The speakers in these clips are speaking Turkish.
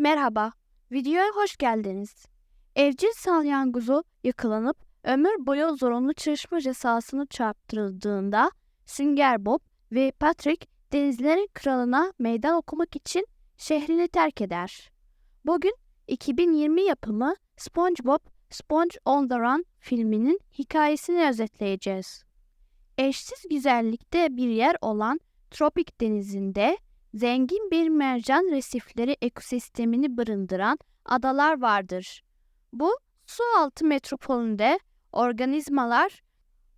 Merhaba, videoya hoş geldiniz. Evcil salyangozu yakalanıp ömür boyu zorunlu çalışma cezasını çarptırıldığında Sünger Bob ve Patrick denizlerin kralına meydan okumak için şehrini terk eder. Bugün 2020 yapımı SpongeBob Sponge on the Run filminin hikayesini özetleyeceğiz. Eşsiz güzellikte bir yer olan tropik denizinde zengin bir mercan resifleri ekosistemini barındıran adalar vardır. Bu su altı metropolünde organizmalar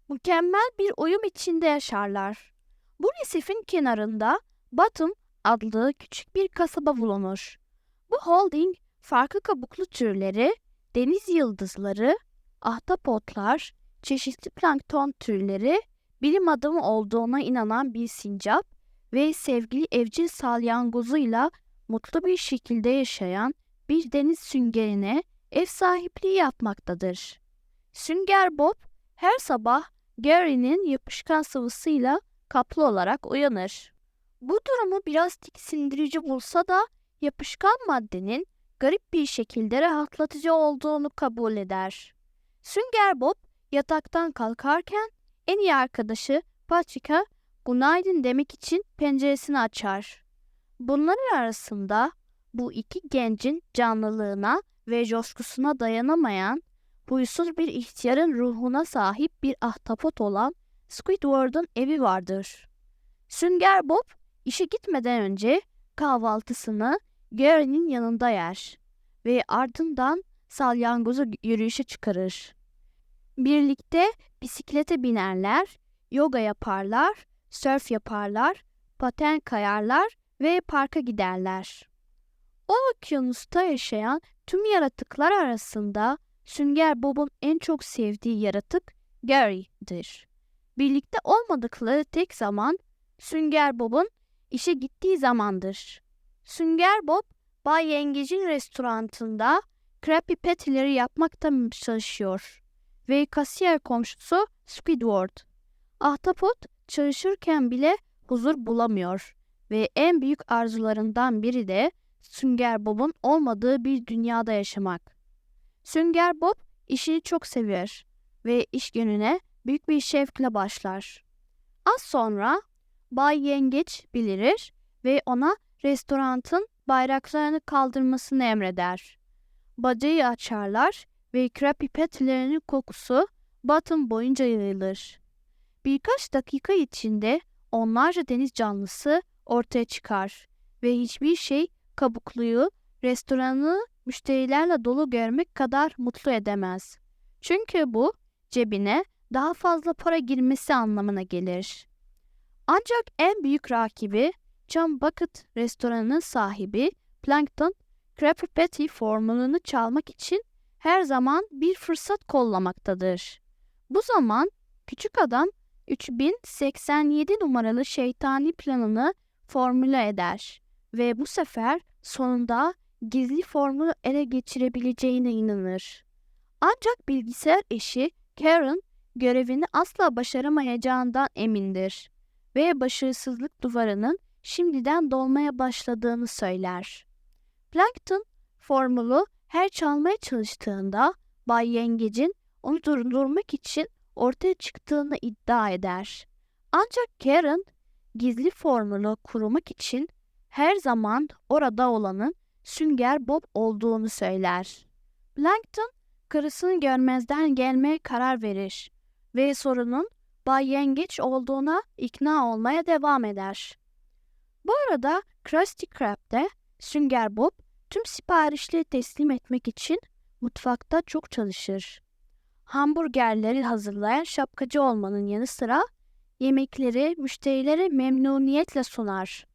mükemmel bir uyum içinde yaşarlar. Bu resifin kenarında Bottom adlı küçük bir kasaba bulunur. Bu holding farklı kabuklu türleri, deniz yıldızları, ahtapotlar, çeşitli plankton türleri, bilim adamı olduğuna inanan bir sincap ve sevgili evcil salyangozuyla mutlu bir şekilde yaşayan bir deniz süngerine ev sahipliği yapmaktadır. Sünger Bob her sabah Gary'nin yapışkan sıvısıyla kaplı olarak uyanır. Bu durumu biraz tiksindirici bulsa da yapışkan maddenin garip bir şekilde rahatlatıcı olduğunu kabul eder. Sünger Bob yataktan kalkarken en iyi arkadaşı Patrick'a günaydın demek için penceresini açar. Bunların arasında bu iki gencin canlılığına ve coşkusuna dayanamayan, huysuz bir ihtiyarın ruhuna sahip bir ahtapot olan Squidward'ın evi vardır. Sünger Bob işe gitmeden önce kahvaltısını Gary'nin yanında yer ve ardından salyangozu yürüyüşe çıkarır. Birlikte bisiklete binerler, yoga yaparlar, sörf yaparlar, paten kayarlar ve parka giderler. O okyanusta yaşayan tüm yaratıklar arasında Sünger Bob'un en çok sevdiği yaratık Gary'dir. Birlikte olmadıkları tek zaman Sünger Bob'un işe gittiği zamandır. Sünger Bob, Bay Yengecin restorantında Krabby Patty'leri yapmakta çalışıyor ve kasiyer komşusu Squidward. Ahtapot çalışırken bile huzur bulamıyor ve en büyük arzularından biri de Sünger Bob'un olmadığı bir dünyada yaşamak. Sünger Bob işini çok sever ve iş gününe büyük bir şevkle başlar. Az sonra Bay Yengeç belirir ve ona restorantın bayraklarını kaldırmasını emreder. Bacayı açarlar ve Krabby Patty'lerinin kokusu Bottom boyunca yayılır. Birkaç dakika içinde onlarca deniz canlısı ortaya çıkar ve hiçbir şey kabukluyu, restoranı müşterilerle dolu görmek kadar mutlu edemez. Çünkü bu cebine daha fazla para girmesi anlamına gelir. Ancak en büyük rakibi John Bucket restoranının sahibi Plankton, Krabby Patty formülünü çalmak için her zaman bir fırsat kollamaktadır. Bu zaman küçük adam 3087 numaralı şeytani planını formüle eder ve bu sefer sonunda gizli formülü ele geçirebileceğine inanır. Ancak bilgisayar eşi Karen görevini asla başaramayacağından emindir ve başarısızlık duvarının şimdiden dolmaya başladığını söyler. Plankton formülü her çalmaya çalıştığında Bay Yengecin onu durdurmak için ortaya çıktığını iddia eder. Ancak Karen gizli formülü kurmak için her zaman orada olanın Sünger Bob olduğunu söyler. Plankton karısını görmezden gelmeye karar verir ve sorunun Bay Yengeç olduğuna ikna olmaya devam eder. Bu arada Krusty Krab de Sünger Bob tüm siparişleri teslim etmek için mutfakta çok çalışır. Hamburgerleri hazırlayan şapkacı olmanın yanı sıra yemekleri müşterilere memnuniyetle sunar.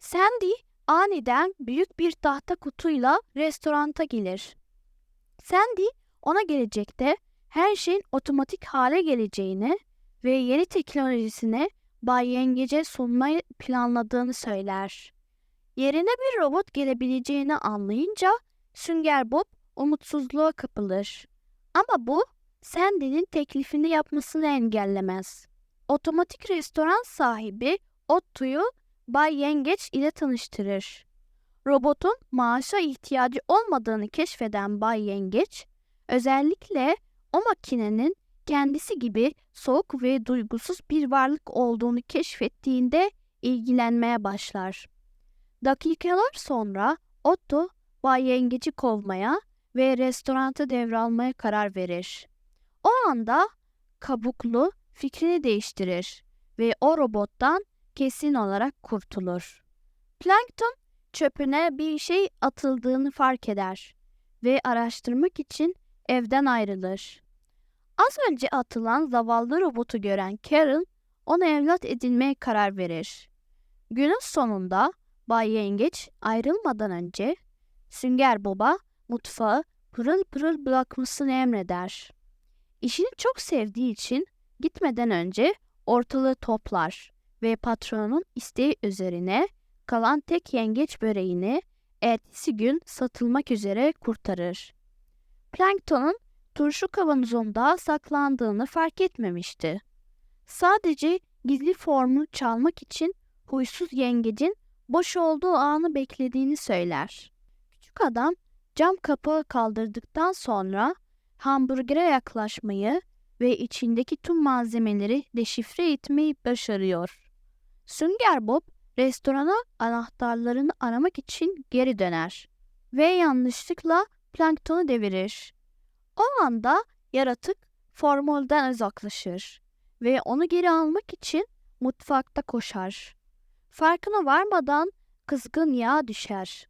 Sandy aniden büyük bir tahta kutuyla restoranta gelir. Sandy ona gelecekte her şeyin otomatik hale geleceğini ve yeni teknolojisine Bay Yengece sunmayı planladığını söyler. Yerine bir robot gelebileceğini anlayınca Sünger Bob umutsuzluğa kapılır. Ama bu Sandy'nin teklifini yapmasını engellemez. Otomatik restoran sahibi Otto'yu Bay Yengeç ile tanıştırır. robotun maaşa ihtiyacı olmadığını keşfeden Bay Yengeç, özellikle o makinenin kendisi gibi soğuk ve duygusuz bir varlık olduğunu keşfettiğinde ilgilenmeye başlar. Dakikalar sonra Otto Bay Yengeç'i kovmaya ve restoranta devralmaya karar verir. O anda kabuklu fikrini değiştirir ve o robottan kesin olarak kurtulur. Plankton çöpüne bir şey atıldığını fark eder ve araştırmak için evden ayrılır. Az önce atılan zavallı robotu gören Carol ona evlat edinmeye karar verir. Günün sonunda Bay Yengeç ayrılmadan önce Sünger Bob'a mutfağı pırıl pırıl bırakmasını emreder. İşini çok sevdiği için gitmeden önce ortalığı toplar ve patronun isteği üzerine kalan tek yengeç böreğini ertesi gün satılmak üzere kurtarır. Planktonun turşu kavanozunda saklandığını fark etmemişti. Sadece gizli formu çalmak için huysuz yengecin boş olduğu anı beklediğini söyler. Küçük adam cam kapağı kaldırdıktan sonra hamburgere yaklaşmayı ve içindeki tüm malzemeleri deşifre etmeyi başarıyor. Sünger Bob restorana anahtarlarını aramak için geri döner ve yanlışlıkla planktonu devirir. O anda yaratık formülden uzaklaşır ve onu geri almak için mutfakta koşar. Farkına varmadan kızgın yağ düşer.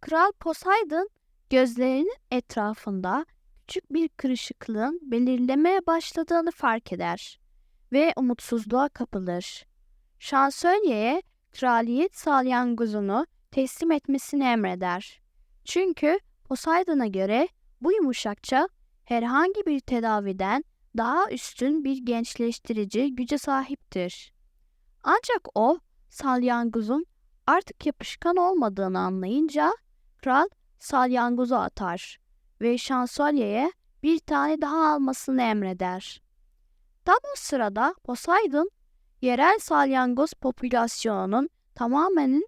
Kral Poseidon gözlerinin etrafında küçük bir kırışıklığın belirlemeye başladığını fark eder ve umutsuzluğa kapılır. Şansölye'ye kraliyet salyangozunu teslim etmesini emreder. Çünkü Poseidon'a göre bu yumuşakça herhangi bir tedaviden daha üstün bir gençleştirici güce sahiptir. Ancak o salyangozun artık yapışkan olmadığını anlayınca kral salyangozu atar ve şansölyeye bir tane daha almasını emreder. Tam o sırada Poseidon yerel salyangoz popülasyonunun tamamen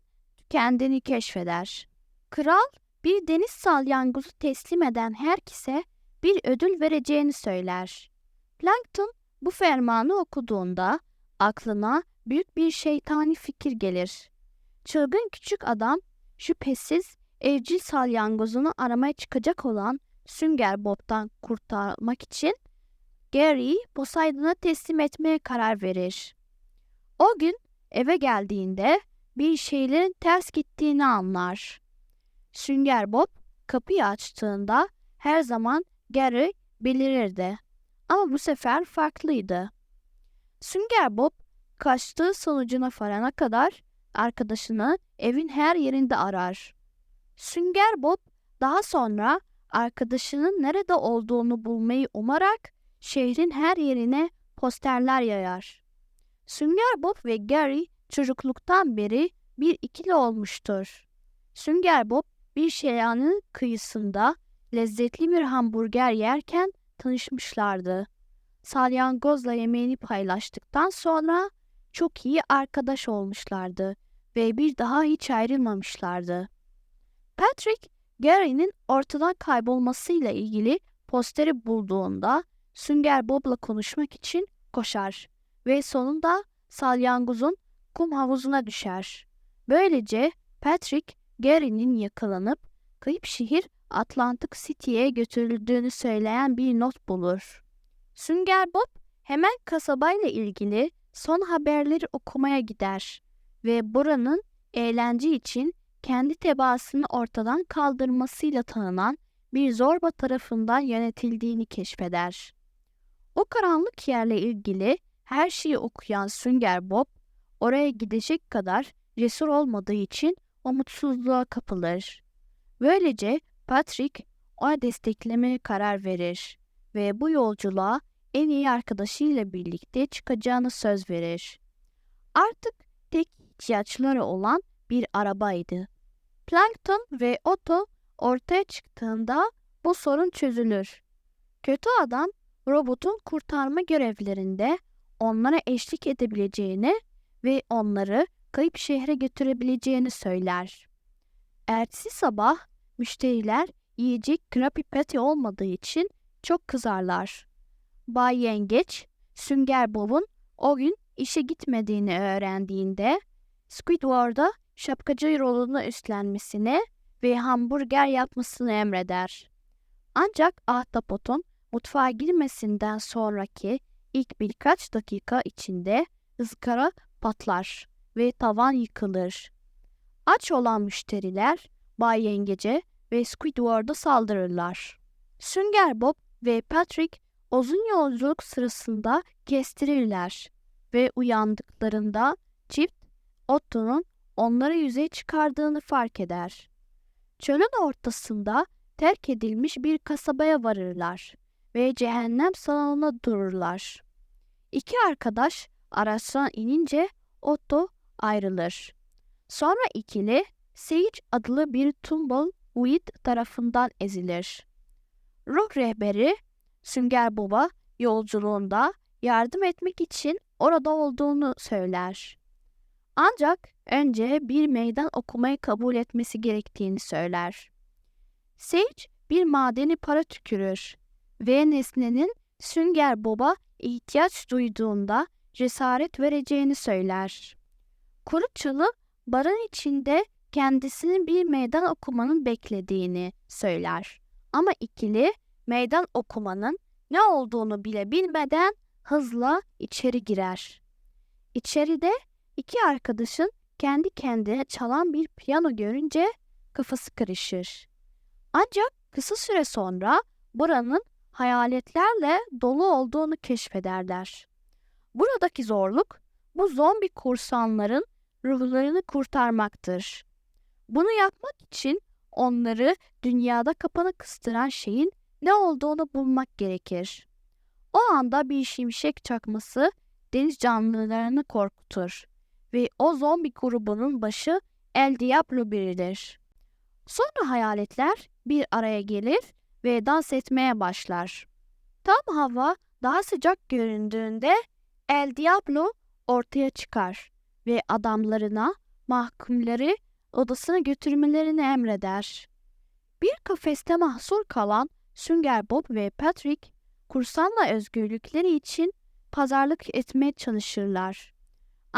kendini keşfeder. Kral bir deniz salyangozu teslim eden herkese bir ödül vereceğini söyler. Plankton bu fermanı okuduğunda aklına büyük bir şeytani fikir gelir. Çılgın küçük adam şüphesiz evcil salyangozunu aramaya çıkacak olan Sünger Bob'tan kurtarmak için Gary'i Poseidon'a teslim etmeye karar verir. O gün eve geldiğinde bir şeylerin ters gittiğini anlar. Sünger Bob kapıyı açtığında her zaman Gary belirirdi. Ama bu sefer farklıydı. Sünger Bob kaçtığı sonucuna varana kadar arkadaşını evin her yerinde arar. Sünger Bob daha sonra arkadaşının nerede olduğunu bulmayı umarak şehrin her yerine posterler yayar. Sünger Bob ve Gary çocukluktan beri bir ikili olmuştur. Sünger Bob bir şelanenin kıyısında lezzetli bir hamburger yerken tanışmışlardı. Salyangozla yemeğini paylaştıktan sonra çok iyi arkadaş olmuşlardı ve bir daha hiç ayrılmamışlardı. Patrick, Gary'nin ortadan kaybolmasıyla ilgili posteri bulduğunda Sünger Bob'la konuşmak için koşar ve sonunda salyangozun kum havuzuna düşer. Böylece Patrick, Gary'nin yakalanıp kayıp şehir Atlantic City'ye götürüldüğünü söyleyen bir not bulur. Sünger Bob hemen kasabayla ilgili son haberleri okumaya gider ve buranın eğlence için kendi tebaasını ortadan kaldırmasıyla tanınan bir zorba tarafından yönetildiğini keşfeder. O karanlık yerle ilgili her şeyi okuyan Sünger Bob, oraya gidecek kadar cesur olmadığı için umutsuzluğa kapılır. Böylece Patrick ona desteklemeye karar verir ve bu yolculuğa en iyi arkadaşıyla birlikte çıkacağını söz verir. Artık tek ihtiyaçları olan bir arabaydı. Plankton ve Otto ortaya çıktığında bu sorun çözülür. Kötü adam robotun kurtarma görevlerinde onlara eşlik edebileceğini ve onları kayıp şehre götürebileceğini söyler. Ertesi sabah müşteriler yiyecek Krabby Patty olmadığı için çok kızarlar. Bay Yengeç, Sünger Bob'un o gün işe gitmediğini öğrendiğinde Squidward'a şapkacı rolunu üstlenmesini ve hamburger yapmasını emreder. Ancak Ahtapot'un mutfağa girmesinden sonraki ilk birkaç dakika içinde ızgara patlar ve tavan yıkılır. Aç olan müşteriler Bay Yengece ve Squidward'a saldırırlar. Sünger Bob ve Patrick uzun yolculuk sırasında kestirirler ve uyandıklarında çift Otto'nun onları yüzeye çıkardığını fark eder. Çölün ortasında terk edilmiş bir kasabaya varırlar ve cehennem salonuna dururlar. İki arkadaş araçtan inince Otto ayrılır. Sonra ikili Sage adlı bir Tumbleweed tarafından ezilir. Ruh rehberi Sünger Bob'a yolculuğunda yardım etmek için orada olduğunu söyler. Ancak önce bir meydan okumayı kabul etmesi gerektiğini söyler. Sage bir madeni para tükürür ve nesnenin Sünger Bob'a ihtiyaç duyduğunda cesaret vereceğini söyler. Kuru çalı barın içinde kendisinin bir meydan okumanın beklediğini söyler. Ama ikili meydan okumanın ne olduğunu bile bilmeden hızla içeri girer. İçeride iki arkadaşın kendi kendine çalan bir piyano görünce kafası karışır. Ancak kısa süre sonra buranın hayaletlerle dolu olduğunu keşfederler. Buradaki zorluk bu zombi kursanların ruhlarını kurtarmaktır. Bunu yapmak için onları dünyada kapanı kıstıran şeyin ne olduğunu bulmak gerekir. O anda bir şimşek çakması deniz canlılarını korkutur ve o zombi grubunun başı El Diablo 1'dir. Sonra hayaletler bir araya gelir ve dans etmeye başlar. Tam hava daha sıcak göründüğünde El Diablo ortaya çıkar ve adamlarına mahkumları odasına götürmelerini emreder. Bir kafeste mahsur kalan Sünger Bob ve Patrick kursanla özgürlükleri için pazarlık etmeye çalışırlar.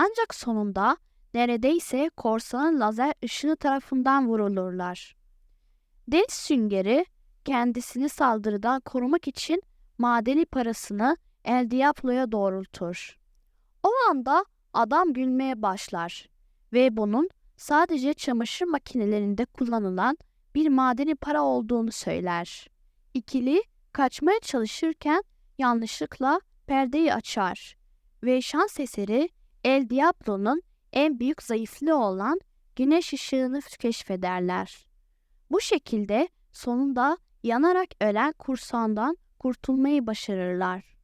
Ancak sonunda neredeyse korsanın lazer ışını tarafından vurulurlar. Deniz süngeri kendisini saldırıdan korumak için madeni parasını El Diablo'ya doğrultur. O anda adam gülmeye başlar ve bunun sadece çamaşır makinelerinde kullanılan bir madeni para olduğunu söyler. İkili kaçmaya çalışırken yanlışlıkla perdeyi açar ve şans eseri El Diablo'nun en büyük zayıflığı olan güneş ışığını keşfederler. Bu şekilde sonunda yanarak ölen kursandan kurtulmayı başarırlar.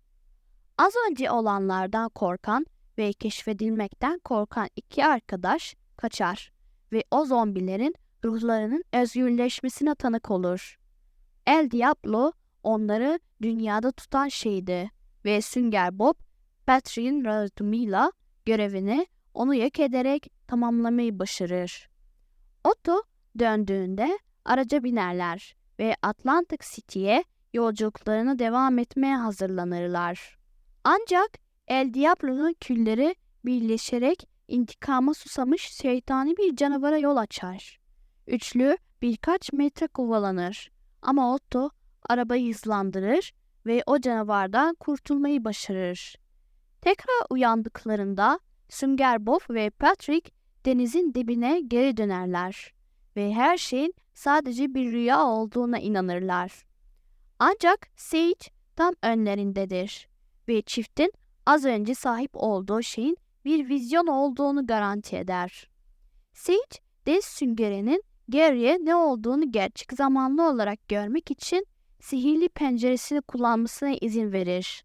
Az önce olanlardan korkan ve keşfedilmekten korkan iki arkadaş kaçar ve o zombilerin ruhlarının özgürleşmesine tanık olur. El Diablo onları dünyada tutan şeydi ve Sünger Bob, Patrick'in yardımıyla görevini onu yok ederek tamamlamayı başarır. Otto döndüğünde araca binerler ve Atlantic City'ye yolculuklarını devam etmeye hazırlanırlar. Ancak El Diablo'nun külleri birleşerek intikama susamış şeytani bir canavara yol açar. Üçlü birkaç metre kovalanır ama Otto arabayı hızlandırır ve o canavardan kurtulmayı başarır. Tekrar uyandıklarında Sünger Bob ve Patrick denizin dibine geri dönerler ve her şeyin sadece bir rüya olduğuna inanırlar. Ancak Sage tam önlerindedir ve çiftin az önce sahip olduğu şeyin bir vizyon olduğunu garanti eder. Sage, deniz süngerinin Gary'e ne olduğunu gerçek zamanlı olarak görmek için sihirli penceresini kullanmasına izin verir.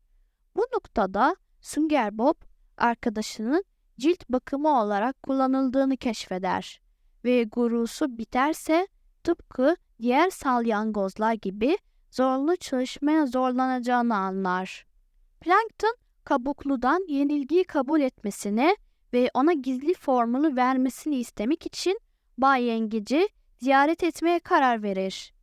Bu noktada Sünger Bob arkadaşının cilt bakımı olarak kullanıldığını keşfeder ve gurusu biterse tıpkı diğer salyangozlar gibi zorlu çalışmaya zorlanacağını anlar. Plankton kabukludan yenilgiyi kabul etmesini ve ona gizli formunu vermesini istemek için Bay Yengeci ziyaret etmeye karar verir.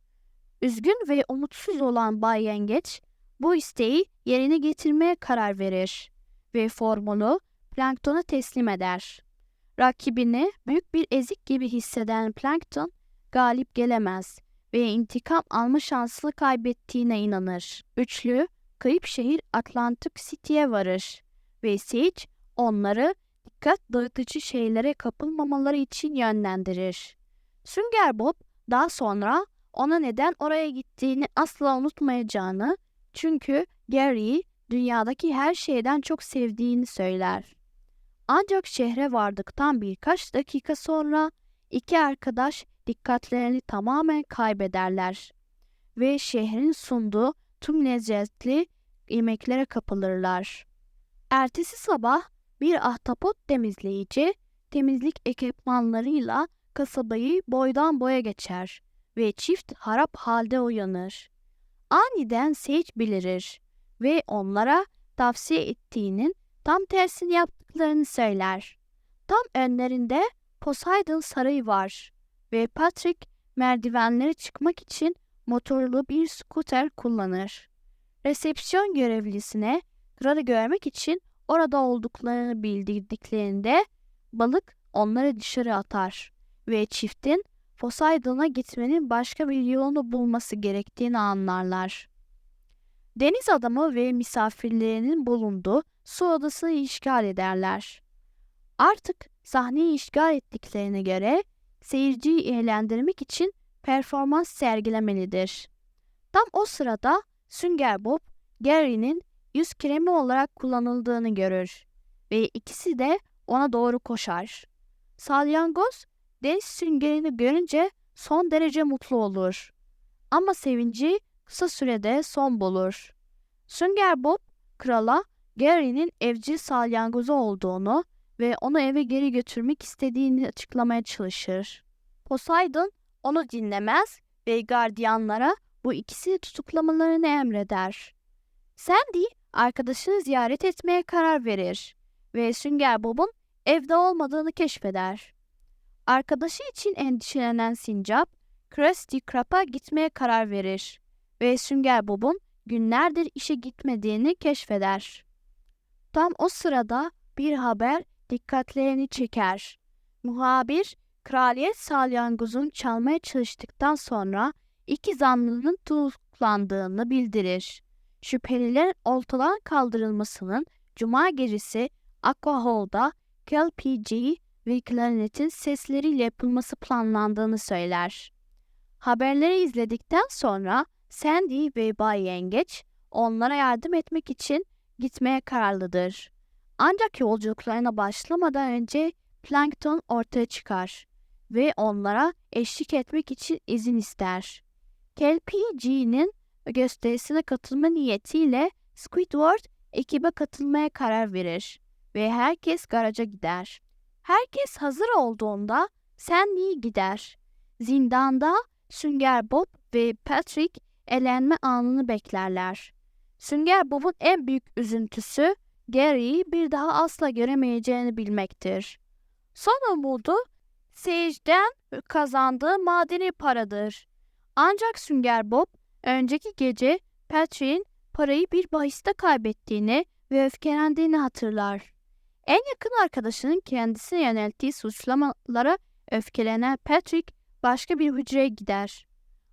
Üzgün ve umutsuz olan Bay Yengeç bu isteği yerine getirmeye karar verir ve formunu Plankton'a teslim eder. Rakibini büyük bir ezik gibi hisseden Plankton galip gelemez ve intikam alma şansını kaybettiğine inanır. Üçlü, kayıp şehir Atlantic City'ye varır ve Sage onları dikkat dağıtıcı şeylere kapılmamaları için yönlendirir. Sünger Bob daha sonra ona neden oraya gittiğini asla unutmayacağını çünkü Gary'i dünyadaki her şeyden çok sevdiğini söyler. Ancak şehre vardıktan birkaç dakika sonra iki arkadaş dikkatlerini tamamen kaybederler ve şehrin sunduğu tüm lezzetli yemeklere kapılırlar. Ertesi sabah bir ahtapot temizleyici temizlik ekipmanlarıyla kasabayı boydan boya geçer ve çift harap halde uyanır. Aniden Sage belirir ve onlara tavsiye ettiğinin tam tersini yaptıklarını söyler. Tam önlerinde Poseidon sarayı var ve Patrick merdivenleri çıkmak için motorlu bir scooter kullanır. Resepsiyon görevlisine kralı görmek için orada olduklarını bildirdiklerinde balık onları dışarı atar ve çiftin Poseidon'a gitmenin başka bir yolunu bulması gerektiğini anlarlar. Deniz adamı ve misafirlerinin bulunduğu su odasını işgal ederler. Artık sahneyi işgal ettiklerine göre seyirciyi eğlendirmek için performans sergilemelidir. Tam o sırada Sünger Bob, Gary'nin yüz kremi olarak kullanıldığını görür ve ikisi de ona doğru koşar. Salyangoz deniz süngerini görünce son derece mutlu olur. Ama sevinci kısa sürede son bulur. Sünger Bob krala Gary'nin evcil salyangozu olduğunu ve onu eve geri götürmek istediğini açıklamaya çalışır. Poseidon onu dinlemez ve gardiyanlara bu ikisini tutuklamalarını emreder. Sandy arkadaşını ziyaret etmeye karar verir ve Sünger Bob'un evde olmadığını keşfeder. Arkadaşı için endişelenen Sincap, Krusty Krab'a gitmeye karar verir ve Sünger Bob'un günlerdir işe gitmediğini keşfeder. Tam o sırada bir haber dikkatlerini çeker. Muhabir, kraliyet salyangozunu çalmaya çalıştıktan sonra iki zanlının tutuklandığını bildirir. Şüphelilerin oltadan kaldırılmasının cuma gecesi Aqua Hall'da KLPG ve klarnetin sesleriyle yapılması planlandığını söyler. Haberleri izledikten sonra Sandy ve Bay Yengeç onlara yardım etmek için gitmeye kararlıdır. Ancak yolculuklarına başlamadan önce Plankton ortaya çıkar ve onlara eşlik etmek için izin ister. KLPG'nin gösterisine katılma niyetiyle Squidward ekibe katılmaya karar verir ve herkes garaja gider. Herkes hazır olduğunda Sandy gider. Zindanda Sünger Bob ve Patrick elenme anını beklerler. Sünger Bob'un en büyük üzüntüsü Gary'i bir daha asla göremeyeceğini bilmektir. Son umudu Sage'den kazandığı madeni paradır. Ancak Sünger Bob önceki gece Patrick'in parayı bir bahiste kaybettiğini ve öfkelendiğini hatırlar. En yakın arkadaşının kendisine yönelttiği suçlamalara öfkelenen Patrick başka bir hücreye gider.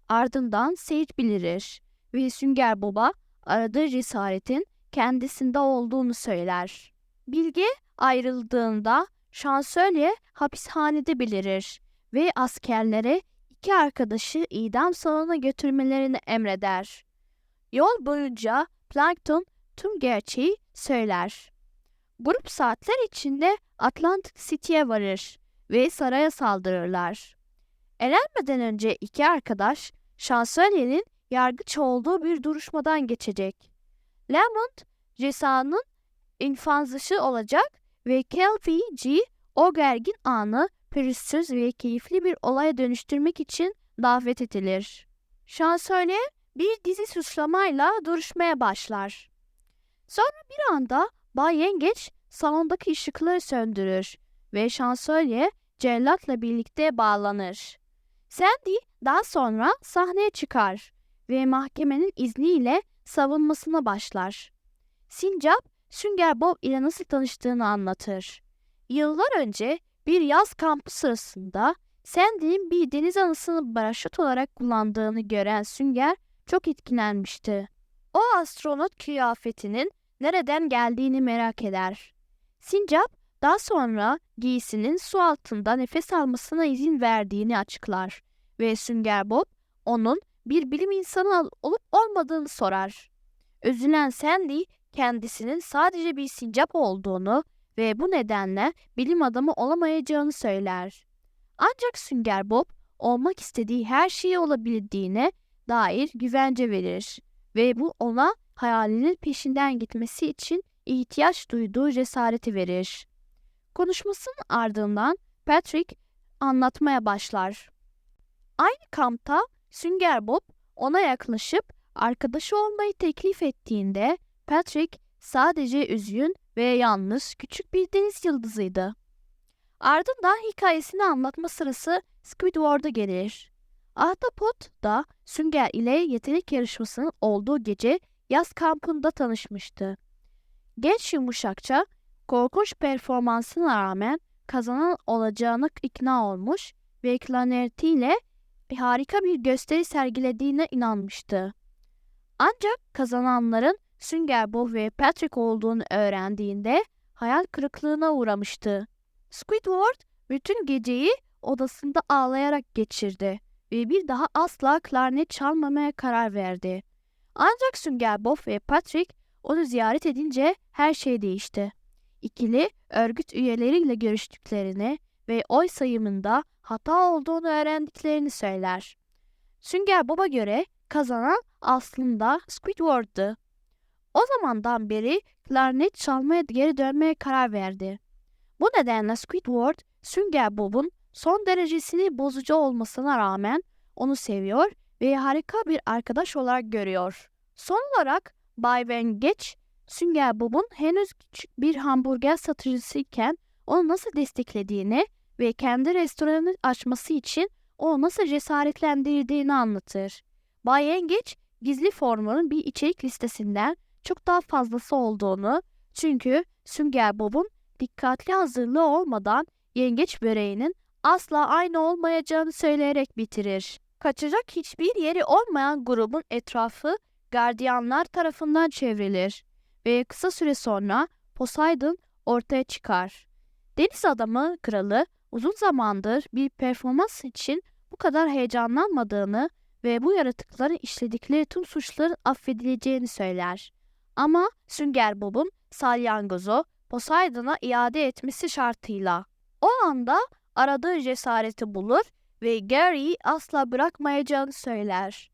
Ardından Sage belirir ve Sünger Bob'a aradığı cesaretin kendisinde olduğunu söyler. Bilge ayrıldığında şansölye hapishanede belirir ve askerlere iki arkadaşı idam salonuna götürmelerini emreder. Yol boyunca Plankton tüm gerçeği söyler. Grup saatler içinde Atlantic City'ye varır ve saraya saldırırlar. Elenmeden önce iki arkadaş şansölyenin yargıç olduğu bir duruşmadan geçecek. Lamont Cesa'nın infazlışı olacak ve KLPG o gergin anı pürüzsüz ve keyifli bir olaya dönüştürmek için davet edilir. Şansölye bir dizi suçlamayla duruşmaya başlar. Sonra bir anda Bay Yengeç salondaki ışıkları söndürür ve şansölye cellatla birlikte bağlanır. Sandy daha sonra sahneye çıkar ve mahkemenin izniyle savunmasına başlar. Sincap, Sünger Bob ile nasıl tanıştığını anlatır. Yıllar önce bir yaz kampı sırasında Sandy'nin bir deniz anasını paraşüt olarak kullandığını gören Sünger çok etkilenmişti. O astronot kıyafetinin nereden geldiğini merak eder. Sincap daha sonra giysinin su altında nefes almasına izin verdiğini açıklar ve Sünger Bob onun bir bilim insanı olup olmadığını sorar. Üzülen Sandy kendisinin sadece bir sincap olduğunu ve bu nedenle bilim adamı olamayacağını söyler. Ancak Sünger Bob olmak istediği her şeyi olabildiğine dair güvence verir ve bu ona hayalinin peşinden gitmesi için ihtiyaç duyduğu cesareti verir. Konuşmasının ardından Patrick anlatmaya başlar. Aynı kampta Sünger Bob ona yaklaşıp arkadaşı olmayı teklif ettiğinde Patrick sadece üzgün ve yalnız küçük bir deniz yıldızıydı. Ardından hikayesini anlatma sırası Squidward'a gelir. Ahtapot da Sünger ile yetenek yarışmasının olduğu gece yaz kampında tanışmıştı. Genç yumuşakça korkunç performansına rağmen kazanan olacağına ikna olmuş ve klarnetiyle harika bir gösteri sergilediğine inanmıştı. Ancak kazananların Sünger Bob ve Patrick olduğunu öğrendiğinde hayal kırıklığına uğramıştı. Squidward bütün geceyi odasında ağlayarak geçirdi ve bir daha asla klarnet çalmamaya karar verdi. Ancak Sünger Bob ve Patrick onu ziyaret edince her şey değişti. İkili örgüt üyeleriyle görüştüklerini ve oy sayımında hata olduğunu öğrendiklerini söyler. Sünger Bob'a göre kazanan aslında Squidward'dı. O zamandan beri klarnet çalmaya geri dönmeye karar verdi. Bu nedenle Squidward, Sünger Bob'un son derecesini bozucu olmasına rağmen onu seviyor ve harika bir arkadaş olarak görüyor. Son olarak Bay Wengeç, Sünger Bob'un henüz küçük bir hamburger satıcısıyken onu nasıl desteklediğini ve kendi restoranını açması için onu nasıl cesaretlendirdiğini anlatır. Bay Yengeç, gizli formunun bir içerik listesinden çok daha fazlası olduğunu, çünkü Sünger Bob'un dikkatli hazırlığı olmadan yengeç böreğinin asla aynı olmayacağını söyleyerek bitirir. Kaçacak hiçbir yeri olmayan grubun etrafı gardiyanlar tarafından çevrilir ve kısa süre sonra Poseidon ortaya çıkar. Deniz adamı kralı uzun zamandır bir performans için bu kadar heyecanlanmadığını ve bu yaratıkların işledikleri tüm suçların affedileceğini söyler. Ama Sünger Bob'un salyangozu Poseidon'a iade etmesi şartıyla. O anda aradığı cesareti bulur ve Gary'i asla bırakmayacağını söyler.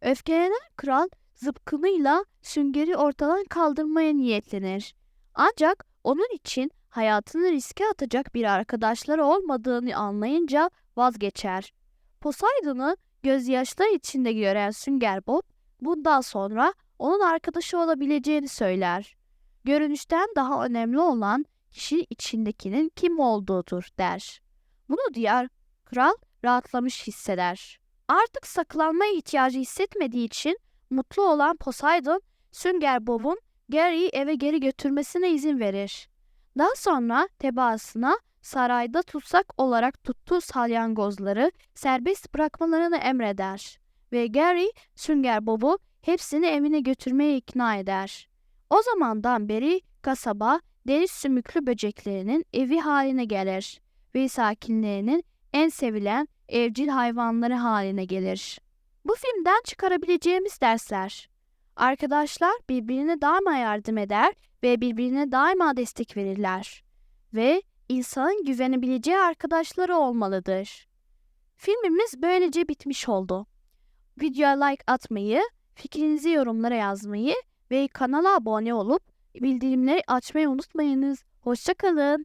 Öfkelenen kral zıpkınıyla süngeri ortadan kaldırmaya niyetlenir. Ancak onun için hayatını riske atacak bir arkadaşları olmadığını anlayınca vazgeçer. Poseidon'u gözyaşları içinde gören Sünger Bob bundan sonra onun arkadaşı olabileceğini söyler. Görünüşten daha önemli olan kişi içindekinin kim olduğudur der. Bunu duyar, kral rahatlamış hisseder. Artık saklanmaya ihtiyacı hissetmediği için mutlu olan Poseidon, Sünger Bob'un Gary'i eve geri götürmesine izin verir. Daha sonra tebaasına sarayda tutsak olarak tuttuğu salyangozları serbest bırakmalarını emreder ve Gary, Sünger Bob'u hepsini evine götürmeye ikna eder. O zamandan beri kasaba deniz sümüklü böceklerinin evi haline gelir ve sakinlerinin en sevilen evcil hayvanları haline gelir. Bu filmden çıkarabileceğimiz dersler. Arkadaşlar birbirine daima yardım eder ve birbirine daima destek verirler. Ve insanın güvenebileceği arkadaşları olmalıdır. Filmimiz böylece bitmiş oldu. Videoya like atmayı, fikrinizi yorumlara yazmayı ve kanala abone olup bildirimleri açmayı unutmayınız. Hoşçakalın.